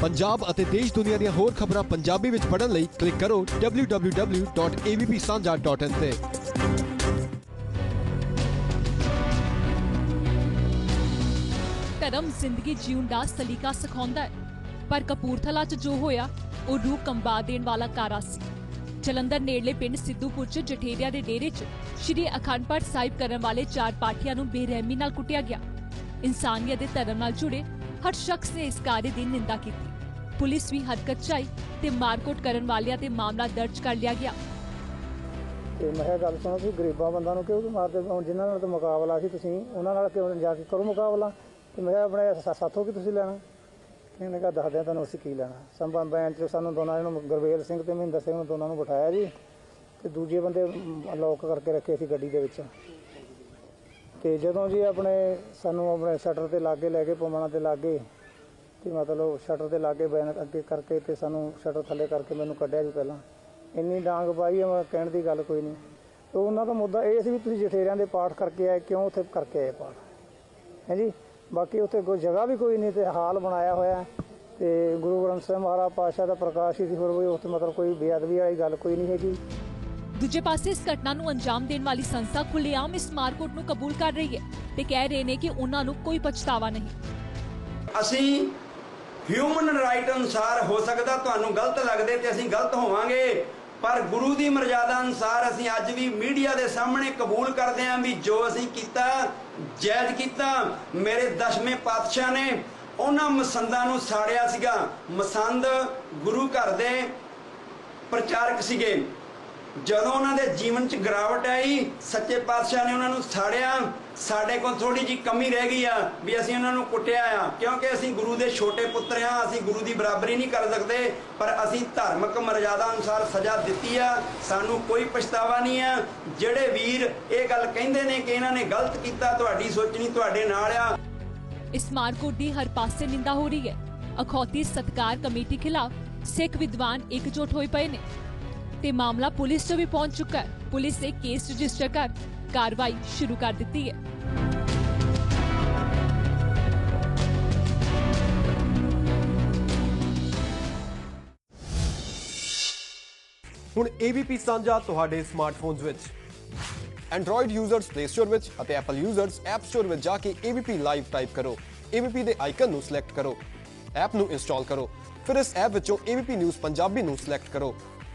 ਪੰਜਾਬ ਅਤੇ ਦੇਸ਼ ਦੁਨੀਆ ਦੀਆਂ ਹੋਰ ਖਬਰਾਂ ਪੰਜਾਬੀ ਵਿੱਚ ਪੜ੍ਹਨ ਲਈ ਕਲਿੱਕ ਕਰੋ www.avpsanja.in ਤੇ। ਧਰਮ ਜ਼ਿੰਦਗੀ ਜਿਉਣ ਦਾ ਸਲੀਕਾ ਸਿਖਾਉਂਦਾ ਹੈ। ਪਰ ਕਪੂਰਥਲਾ 'ਚ ਜੋ ਹੋਇਆ, ਉਹ ਰੂਹ ਕੰਬਾ ਦੇਣ ਵਾਲਾ ਕਾਰਾ ਸੀ। ਜਲੰਧਰ ਨੇੜਲੇ ਪਿੰਡ ਸਿੱਧੂਪੁਰ 'ਚ ਜਠੇਰਿਆਂ ਦੇ ਡੇਰੇ 'ਚ ਸ਼੍ਰੀ ਅਖੰਡ ਪਾਠ ਸਾਹਿਬ ਕਰਨ ਵਾਲੇ ਚਾਰ ਪਾਠੀਆਂ ਨੂੰ ਬੇਰਹਿਮੀ ਨਾਲ ਕੁੱਟਿਆ ਗਿਆ। ਇਨਸਾਨੀਅਤ ਦੇ ਧਰਮ ਨਾਲ ਜੁੜੇ ਹਰ ਸ਼ਖਸ ਨੇ ਇਸ ਕਾਰੇ ਦੀ ਨਿੰਦਾ ਕੀਤੀ। ਪੁਲਿਸ ਵੀ ਹਰਕਤ 'ਚ ਆਈ ਤੇ ਮਾਰਕੁੱਟ ਕਰਨ ਵਾਲਿਆਂ ਤੇ ਮਾਮਲਾ ਦਰਜ ਕਰ ਲਿਆ ਗਿਆ। ਤੇ ਮੈਂ ਕਿਹਾ ਗੱਲ ਸੁਣੋ, ਤੁਸੀਂ ਗਰੀਬਾਂ ਬੰਦਾ ਨੂੰ ਕਿਉਂ ਮਾਰਦੇ? ਹੋ ਜਿਨ੍ਹਾਂ ਨਾਲ ਤਾਂ ਮੁਕਾਬਲਾ ਸੀ ਤੁਸੀਂ, ਉਹਨਾਂ ਨਾਲ ਕਿਉਂ ਜਾ ਕੇ ਕਰੋ ਮੁਕਾਬਲਾ? ਤੇ ਮੈਂ ਕਿਹਾ ਆਪਣੇ ਸਾ- ਸਾਥੋਂ ਕੀ ਤੁਸੀਂ ਲੈਣਾ? ਇਹਨੇ ਕਿਹਾ ਦੱਸਦੇ ਤੁਹਾਨੂੰ ਅਸੀਂ ਕੀ ਲੈਣਾ। ਸੰਭਾ ਬੈਂਚ ਚ ਸਾਨੂੰ ਦੋਨਾਂ ਨੂੰ, ਗੁਰਵੇਲ ਸਿੰਘ ਤੇ ਮਹਿੰਦਰ ਸਿੰਘ ਨੂੰ ਦੋਨਾਂ ਨੂੰ ਬਿਠਾਇਆ ਜੀ। ਤੇ ਦੂਜੇ ਬੰਦੇ ਲੋਕ ਕਰਕੇ ਰੱਖੇ ਸੀ ਗੱਡੀ ਦੇ ਵਿੱਚ। ਤੇ ਜਦੋਂ ਜੀ ਆਪਣੇ ਸਾਨੂੰ ਆਪਣੇ ਸ਼ਟਰ ਤੇ ਲਾਗੇ ਲੈ ਕੇ ਪਮਾਣਾ ਤੇ ਲਾਗੇ ਤੇ ਮਤਲਬ ਸ਼ਟਰ ਤੇ ਲਾਗੇ ਬੈਨ ਅੱਗੇ ਕਰਕੇ ਤੇ ਸਾਨੂੰ ਸ਼ਟਰ ਥੱਲੇ ਕਰਕੇ ਮੈਨੂੰ ਕੱਢਿਆ ਜੀ ਪਹਿਲਾਂ। ਇੰਨੀ ਡਾਂਗ ਪਾਈ ਆ, ਮੈਂ ਕਹਿਣ ਦੀ ਗੱਲ ਕੋਈ ਨਹੀਂ। ਤੇ ਉਹਨਾਂ ਦਾ ਮੁੱਦਾ ਇਹ ਸੀ ਵੀ ਤੁਸੀਂ ਜਠੇਰਿਆਂ ਦੇ ਪਾਠ ਕਰਕੇ ਆਏ ਕਿਉਂ ਉੱਥੇ ਕਰਕੇ ਆਏ ਪਾਠ? ਹੈਂਜੀ ਬਾਕੀ ਉੱਥੇ ਕੋਈ ਜਗ੍ਹਾ ਵੀ ਕੋਈ ਨਹੀਂ ਤੇ ਹਾਲ ਬਣਾਇਆ ਹੋਇਆ। ਹੈ ਤੇ ਗੁਰੂ ਗ੍ਰੰਥ ਸਾਹਿਬ ਮਹਾਰਾਜ ਪਾਤਸ਼ਾਹ ਦਾ ਪ੍ਰਕਾਸ਼ ਹੀ ਸੀ ਹੋਰ ਕੋਈ ਉੱਥੇ ਮਤਲਬ ਕੋਈ ਬੇਅਦਬੀ ਵਾਲੀ ਗੱਲ ਕੋਈ ਨਹੀਂ ਹੈਗੀ। ਦੂਜੇ ਪਾਸੇ ਇਸ ਘਟਨਾ ਨੂੰ ਅੰਜਾਮ ਦੇਣ ਵਾਲੀ ਸੰਸਥਾ ਖੁੱਲੇਆਮ ਇਸ ਮਾਰਕੁੱਟ ਨੂੰ ਕਬੂਲ ਕਰ ਰਹੀ ਹੈ ਤੇ ਕਹਿ ਰਹੇ ਨੇ ਕਿ ਉਹਨਾਂ ਨੂੰ ਕੋਈ ਪਛਤਾਵਾ ਨਹੀਂ। ਅਸੀਂ ਹਿਊਮਨ ਰਾਈਟ ਅਨੁਸਾਰ ਹੋ ਸਕਦਾ ਤੁਹਾਨੂੰ ਗਲਤ ਲੱਗਦੇ ਤੇ ਅਸੀਂ ਗਲਤ ਹੋਵਾਂਗੇ, ਪਰ ਗੁਰੂ ਦੀ ਮਰਜ਼ਾਦਾ ਅਨੁਸਾਰ ਅਸੀਂ ਅੱਜ ਵੀ ਮੀਡੀਆ ਦੇ ਸਾਹਮਣੇ ਕਬੂਲ ਕਰਦੇ ਹਾਂ ਵੀ ਜੋ ਅਸੀਂ ਕੀਤਾ, ਜਾਇਜ਼ ਕੀਤਾ। ਮੇਰੇ ਦਸ਼ਵੇਂ ਪਾਤਸ਼ਾਹ ਨੇ ਉਹਨਾਂ ਮਸੰਦਾਂ ਨੂੰ ਸਾੜਿਆ ਸੀਗਾ। ਮਸੰਦ ਗੁਰੂ ਘਰ ਦੇ ਪ੍ਰਚਾਰਕ ਸੀਗੇ। ਜਦੋਂ ਉਹਨਾਂ ਦੇ ਜੀਵਨ 'ਚ ਗਿਰਾਵਟ ਆਈ, ਸੱਚੇ ਪਾਤਸ਼ਾਹ ਨੇ ਉਹਨਾਂ ਨੂੰ ਸਾੜਿਆ। ਸਾਡੇ ਕੋਲ ਥੋੜੀ ਜੀ ਕਮੀ ਰਹਿ ਗਈ ਆ ਵੀ ਅਸੀਂ ਉਹਨਾਂ ਨੂੰ ਕੁੱਟਿਆ ਆ। ਕਿਉਂਕਿ ਅਸੀਂ ਗੁਰੂ ਦੇ ਛੋਟੇ ਪੁੱਤਰ ਆ, ਅਸੀਂ ਗੁਰੂ ਦੀ ਬਰਾਬਰੀ ਨਹੀਂ ਕਰ ਸਕਦੇ, ਪਰ ਅਸੀਂ ਧਾਰਮਿਕ ਮਰਜ਼ਾਦਾ ਅਨੁਸਾਰ ਸਜ਼ਾ ਦਿੱਤੀ ਆ। ਸਾਨੂੰ ਕੋਈ ਪਛਤਾਵਾ ਨਹੀਂ ਆ। ਜਿਹੜੇ ਵੀਰ ਇਹ ਗੱਲ ਕਹਿੰਦੇ ਨੇ ਕਿ ਇਹਨਾਂ ਨੇ ਗਲਤ ਕੀਤਾ, ਤੁਹਾਡੀ ਸੋਚਣੀ ਤੁਹਾਡੇ ਨਾਲ ਆ। ਇਸ ਮਾਰਕੁੱਟ ਦੀ ਹਰ ਪਾਸੇ ਨਿੰਦਾ ਹੋ ਰਹੀ ਹੈ। ਅਖੌਤੀ ਸਤਕਾਰ ਕਮੇਟੀ ਖਿਲਾਫ ਸਿੱਖ ਵਿਦਵਾਨ ਇਕਜੁੱਟ ਹੋਏ ਪਏ ਨੇ। ਤੇ ਮਾਮਲਾ ਪੁਲਿਸ 'ਚ ਵੀ ਪਹੁੰਚ ਚੁੱਕਾ ਹੈ। ਪੁਲਿਸ ਨੇ ਕੇਸ ਰਜਿਸਟਰ ਕਰ ਕਾਰਵਾਈ ਸ਼ੁਰੂ ਕਰ ਦਿੱਤੀ ਹੈ। ਹੁਣ AVP ਸਾਂਝਾ ਤੁਹਾਡੇ ਸਮਾਰਟਫੋਨਸ ਵਿੱਚ। Android ਯੂਜ਼ਰਸ Play Store ਵਿੱਚ ਅਤੇ Apple ਯੂਜ਼ਰਸ App Store ਵਿੱਚ ਜਾ ਕੇ AVP ਲਾਈਵ ਟਾਈਪ ਕਰੋ। AVP ਦੇ ਆਈਕਨ ਨੂੰ ਸਿਲੈਕਟ ਕਰੋ। ਐਪ ਨੂੰ ਇੰਸਟਾਲ ਕਰੋ। ਫਿਰ ਇਸ ਐਪ ਵਿੱਚੋਂ AVP ਨਿਊਜ਼ ਪੰਜਾਬੀ ਨੂੰ ਸਿਲੈਕਟ ਕਰੋ।